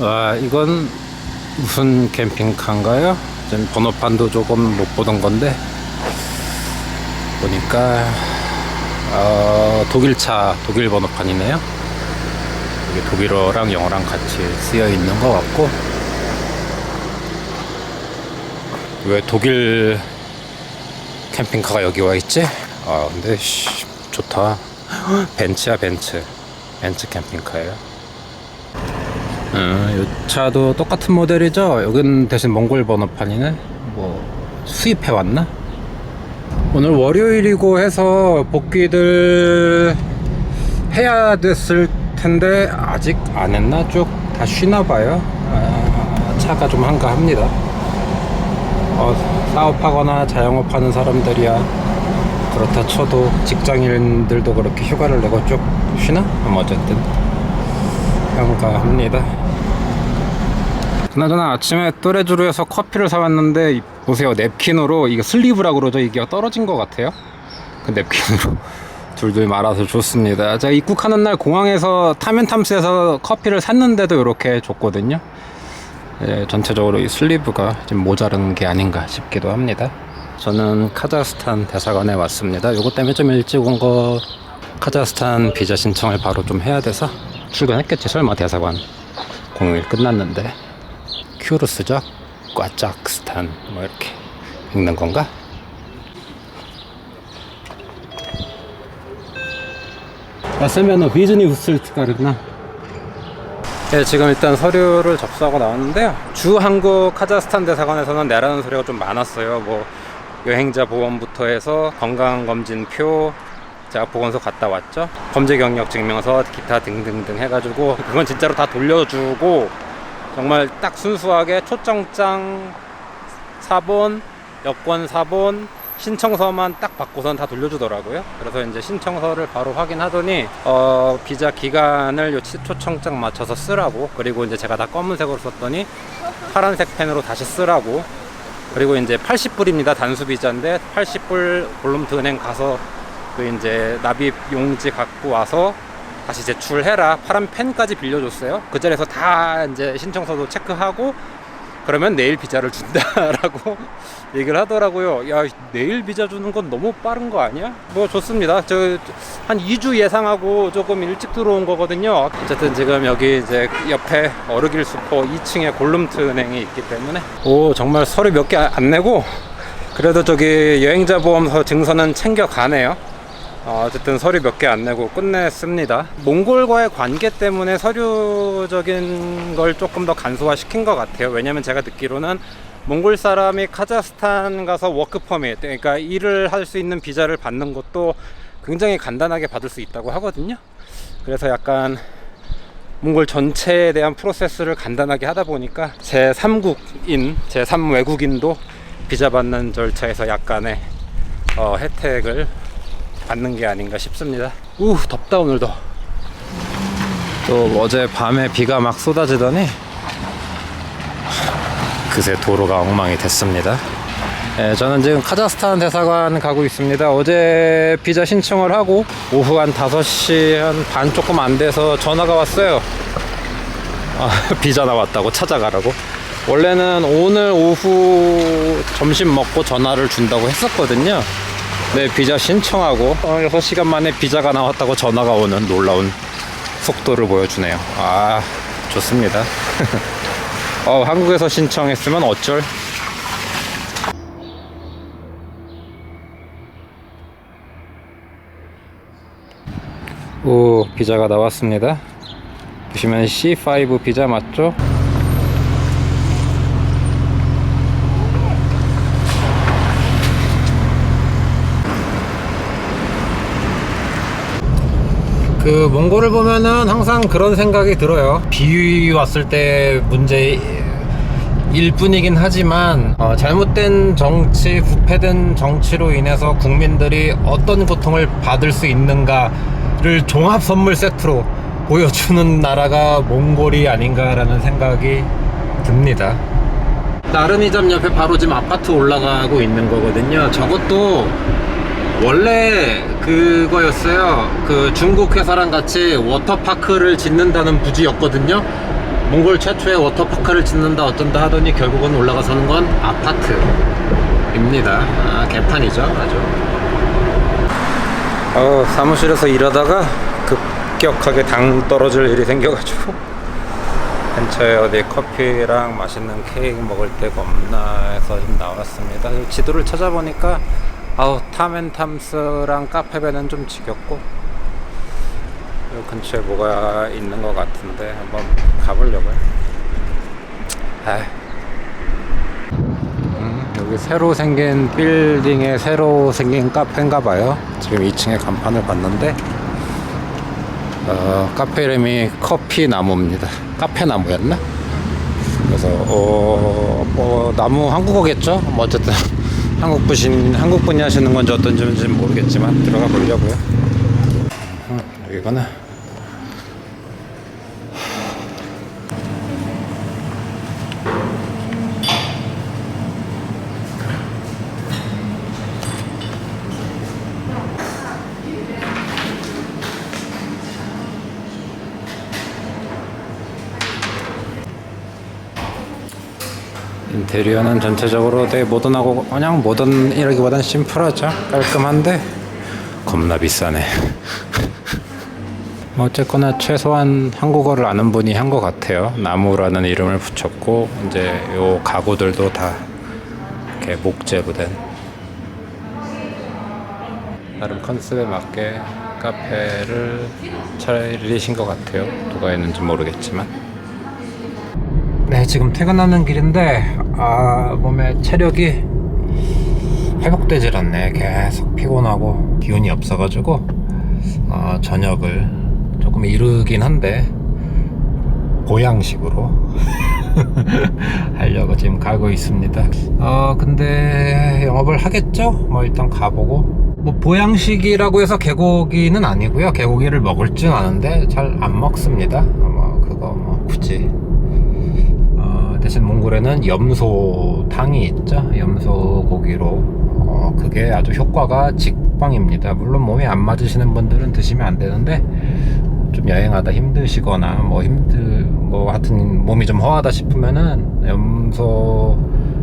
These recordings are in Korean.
와 이건 무슨 캠핑카인가요? 지금 번호판도 조금 못 보던 건데 보니까 어, 독일차 독일 번호판이네요. 이게 독일어랑 영어랑 같이 쓰여 있는 것 같고 왜 독일 캠핑카가 여기 와 있지? 아 근데 씨, 좋다. 벤츠야 벤츠. 벤츠 캠핑카예요. 음, 이 차도 똑같은 모델이죠. 여긴 대신 몽골 번호판이네. 뭐 수입해 왔나? 오늘 월요일이고 해서 복귀들 해야 됐을 텐데 아직 안 했나? 쭉 다 쉬나 봐요. 아, 차가 좀 한가합니다. 어, 사업하거나 자영업하는 사람들이야 그렇다 쳐도 직장인들도 그렇게 휴가를 내고 쭉 쉬나? 뭐 어쨌든 한가합니다. 그나저나 아침에 또레주루에서 커피를 사왔는데 이- 보세요 냅킨으로 이거 슬리브라고 그러죠? 이게 떨어진 것 같아요. 그 냅킨으로 둘둘 말아서 좋습니다. 제가 입국하는 날 공항에서 타멘탐스에서 커피를 샀는데도 이렇게 줬거든요. 예, 전체적으로 이 슬리브가 좀 모자른 게 아닌가 싶기도 합니다. 저는 카자흐스탄 대사관에 왔습니다. 요거 때문에 좀 일찍 온 거 카자흐스탄 비자 신청을 바로 좀 해야 돼서 출근했겠지 설마 대사관 공휴일 끝났는데 큐르스죠? 꽈짝스탄 뭐 이렇게 읽는 건가? 쓰면은 비즈니 우슬트가르구나 네, 지금 일단 서류를 접수하고 나왔는데요. 주 한국 카자흐스탄 대사관에서는 내라는 소리가 좀 많았어요. 뭐 여행자 보험부터 해서 건강검진표, 제가 보건소 갔다 왔죠. 범죄 경력 증명서, 기타 등등등 해가지고 그건 진짜로 다 돌려주고 정말 딱 순수하게 초청장 사본, 여권 사본, 신청서만 딱 받고선 다 돌려주더라고요. 그래서 이제 신청서를 바로 확인하더니 어, 비자 기간을 요 치- 초청장 맞춰서 쓰라고 그리고 이제 제가 다 검은색으로 썼더니 파란색 펜으로 다시 쓰라고 그리고 이제 80불입니다 단수 비자인데 80불 볼룸트 은행 가서 그 이제 납입 용지 갖고 와서 다시 제출해라 파란 펜까지 빌려줬어요 그 자리에서 다 이제 신청서도 체크하고 그러면 내일 비자를 준다라고 얘기를 하더라고요. 야, 내일 비자 주는 건 너무 빠른 거 아니야? 뭐 좋습니다. 저 한 2주 예상하고 조금 일찍 들어온 거거든요. 어쨌든 지금 여기 이제 옆에 어르길 수포 2층에 골룸트 은행이 있기 때문에 오, 정말 서류 몇 개 안 내고 그래도 저기 여행자 보험서 증서는 챙겨 가네요. 어, 어쨌든 서류 몇 개 안 내고 끝냈습니다. 몽골과의 관계 때문에 서류적인 걸 조금 더 간소화 시킨 것 같아요. 왜냐면 제가 듣기로는 몽골 사람이 카자흐스탄 가서 워크 퍼밋, 그러니까 일을 할 수 있는 비자를 받는 것도 굉장히 간단하게 받을 수 있다고 하거든요. 그래서 약간 몽골 전체에 대한 프로세스를 간단하게 하다 보니까 제 3국인, 제 3외국인도 비자 받는 절차에서 약간의 어, 혜택을 받는 게 아닌가 싶습니다. 우 덥다 오늘도. 또 어제 밤에 비가 막 쏟아지더니 그새 도로가 엉망이 됐습니다. 예, 저는 지금 카자흐스탄 대사관 가고 있습니다. 어제 비자 신청을 하고 오후 한 5시 한 반 조금 안 돼서 전화가 왔어요. 아, 비자 나왔다고 찾아가라고. 원래는 오늘 오후 점심 먹고 전화를 준다고 했었거든요. 네, 비자 신청하고 어, 6시간 만에 비자가 나왔다고 전화가 오는 놀라운 속도를 보여주네요. 아, 좋습니다. 어, 한국에서 신청했으면 어쩔? 오, 비자가 나왔습니다. 보시면 C5 비자 맞죠? 그 몽골을 보면은 항상 그런 생각이 들어요. 비 왔을 때 문제 일 뿐이긴 하지만 어, 잘못된 정치, 부패된 정치로 인해서 국민들이 어떤 고통을 받을 수 있는가를 종합 선물 세트로 보여주는 나라가 몽골이 아닌가라는 생각이 듭니다. 나르미점 옆에 바로 지금 아파트 올라가고 있는 거거든요. 저것도 원래 그거였어요. 그 중국 회사랑 같이 워터파크를 짓는다는 부지였거든요. 몽골 최초의 워터파크를 짓는다 어쩐다 하더니 결국은 올라가서는 건 아파트입니다. 아, 개판이죠, 아주. 어, 사무실에서 일하다가 급격하게 당 떨어질 일이 생겨가지고 근처에 어디 커피랑 맛있는 케이크 먹을 데가 없나 해서 좀 나왔습니다. 지도를 찾아보니까 아우 탐앤탐스랑 카페베는 좀 지겹고 요 근처에 뭐가 있는 것 같은데 한번 가보려고요. 아. 음, 여기 새로 생긴 빌딩에 새로 생긴 카페인가 봐요. 지금 2층에 간판을 봤는데 어, 카페 이름이 커피 나무입니다. 카페 나무였나? 그래서 어, 뭐 나무 한국어겠죠? 뭐 어쨌든 한국 분신 한국 분이 하시는 건지 어떤 점인지 모르겠지만 들어가 보려고요. 음, 여기구나. 인테리어는 전체적으로 되게 모던하고 그냥 모던이라기보단 심플하죠. 깔끔한데 겁나 비싸네. 뭐 어쨌거나 최소한 한국어를 아는 분이 한 것 같아요. 나무라는 이름을 붙였고 이제 요 가구들도 다 이렇게 목재로 된. 나름 컨셉에 맞게 카페를 차리신 것 같아요. 누가 했는지 모르겠지만 네, 지금 퇴근하는 길인데 아 몸에 체력이 회복되질 않네. 계속 피곤하고 기운이 없어가지고 어, 저녁을 조금 이르긴 한데 보양식으로 하려고 지금 가고 있습니다. 어 근데 영업을 하겠죠? 뭐 일단 가보고 뭐 보양식이라고 해서 개고기는 아니고요. 개고기를 먹을 줄 아는데 잘 안 먹습니다. 뭐 그거 뭐 굳이 어, 대신 몽골에는 염소탕이 있죠. 염소 고기로 어, 그게 아주 효과가 직방입니다. 물론 몸에 안 맞으시는 분들은 드시면 안 되는데 좀 여행하다 힘드시거나 뭐 힘들 뭐 하여튼 몸이 좀 허하다 싶으면은 염소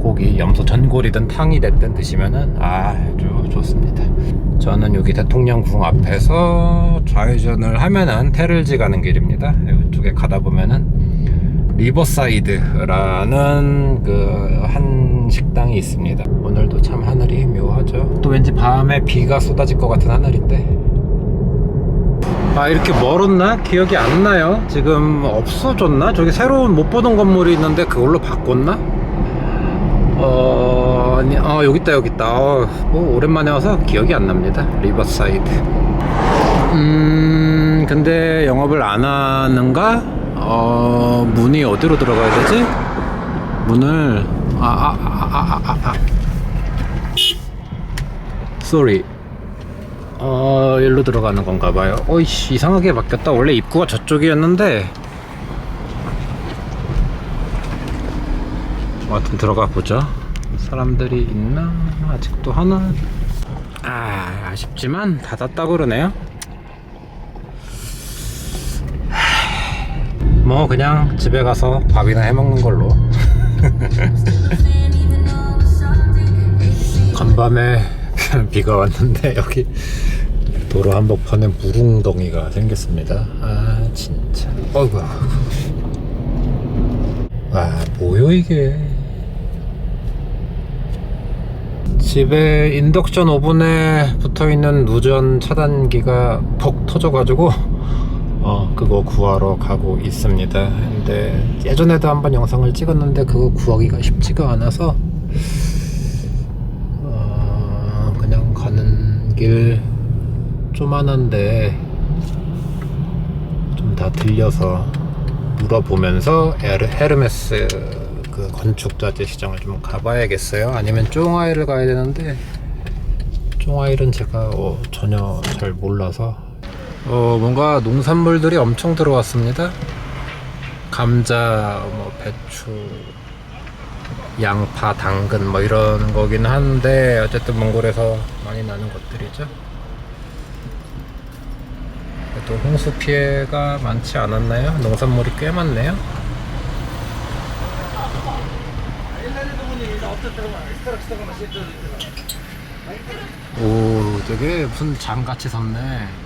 고기, 염소 전골이든 탕이 됐든 드시면은 아주 좋습니다. 저는 여기 대통령궁 앞에서 좌회전을 하면은 테를지 가는 길입니다. 이쪽에 가다 보면은 리버사이드라는 그 한 식당이 있습니다. 오늘도 참 하늘이 묘하죠. 또 왠지 밤에 비가 쏟아질 것 같은 하늘인데. 아 이렇게 멀었나? 기억이 안 나요. 지금 없어졌나? 저기 새로운 못 보던 건물이 있는데 그걸로 바꿨나? 어, 아니, 아 여기 있다 여기 있다. 어, 뭐 오랜만에 와서 기억이 안 납니다. 리버사이드. 음, 근데 영업을 안 하는가? 어, 문이 어디로 들어가야 되지? 문을 아, 아, 아, 아, 아, 아. sorry. 어, 일로 들어가는 건가 봐요. 어이씨, 이상하게 바뀌었다. 원래 입구가 저쪽이었는데. 뭐 하여튼 들어가 보죠. 사람들이 있나? 아직도 하나? 아, 아쉽지만 닫았다 그러네요. 뭐 그냥 집에 가서 밥이나 해 먹는 걸로. 간밤에 비가 왔는데 여기 도로 한복판에 무릉덩이가 생겼습니다. 아 진짜. 어이구. 와 뭐요 이게. 집에 인덕션 오븐에 붙어있는 누전 차단기가 퍽 터져가지고 어 그거 구하러 가고 있습니다. 근데 예전에도 한번 영상을 찍었는데 그거 구하기가 쉽지가 않아서 어 그냥 가는 길 조만한데 좀 다 들려서 물어보면서 헤르메스 그 건축자재 시장을 좀 가봐야겠어요. 아니면 쫑아이를 가야 되는데 쫑아이는 제가 어, 전혀 잘 몰라서 어, 뭔가 농산물들이 엄청 들어왔습니다. 감자, 뭐 배추, 양파, 당근 뭐 이런 거긴 한데 어쨌든 몽골에서 많이 나는 것들이죠. 또 홍수 피해가 많지 않았나요? 농산물이 꽤 많네요. 오, 되게 무슨 장같이 섰네.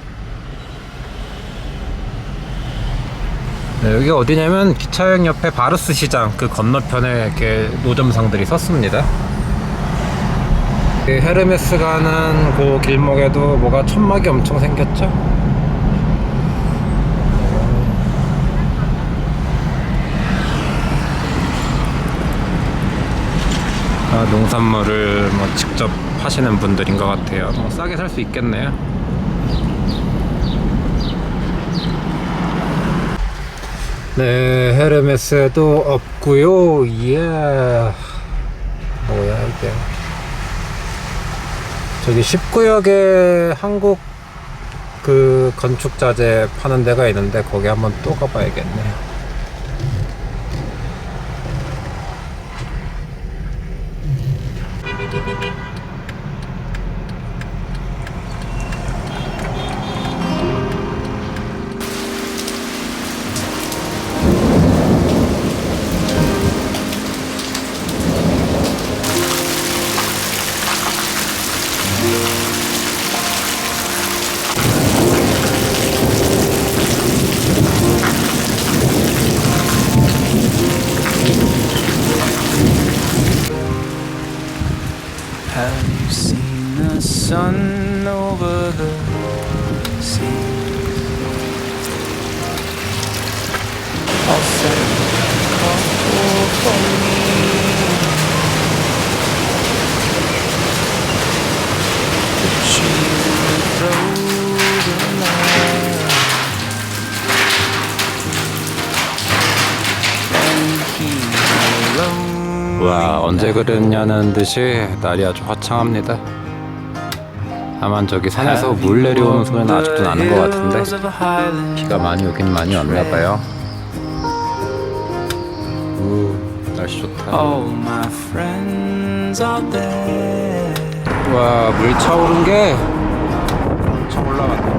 네, 여기가 어디냐면 기차역 옆에 바르스 시장 그 건너편에 이렇게 노점상들이 섰습니다. 그 헤르메스 가는 그 길목에도 뭐가 천막이 엄청 생겼죠? 아, 농산물을 뭐 직접 하시는 분들인 것 같아요. 뭐 싸게 살 수 있겠네요. 네, 헤르메스도 없고요. 예. 뭐야 이게? 저기 19역에 한국 그 건축 자재 파는 데가 있는데 거기 한번 또 가봐야겠네. Have 언제 그랬냐는 듯이 날이 아주 화창합니다. 다만 저기 산에서 물 내려오는 소리는 아직도 나는 것 같은데 비가 많이 오긴 많이 왔나 봐요. 우 날씨 좋다. There. 와물 차오른 게 엄청 올라갔네.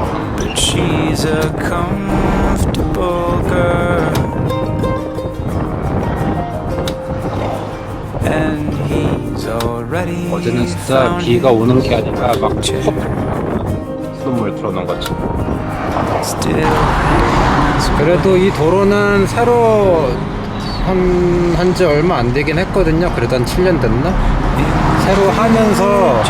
어제는 진짜 비가 오는 게 아니라 막. 수돗물 틀어놓은 거지. 그래도 이 도로는 새로 한, 한지 얼마 안 되긴 했거든요. 그래도 한 7년 됐나? 새로 하면서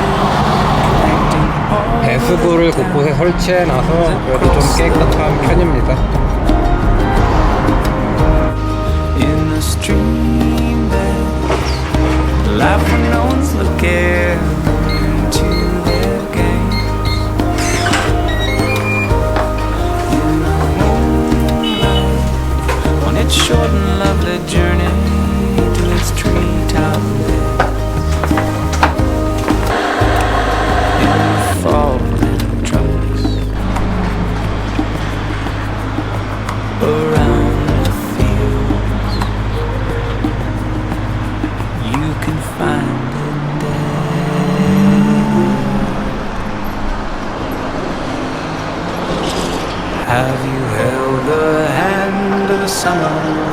배수구를 곳곳에 설치해 놔서 그래도 좀 깨끗한 편입니다. care. Have you held the hand of summer?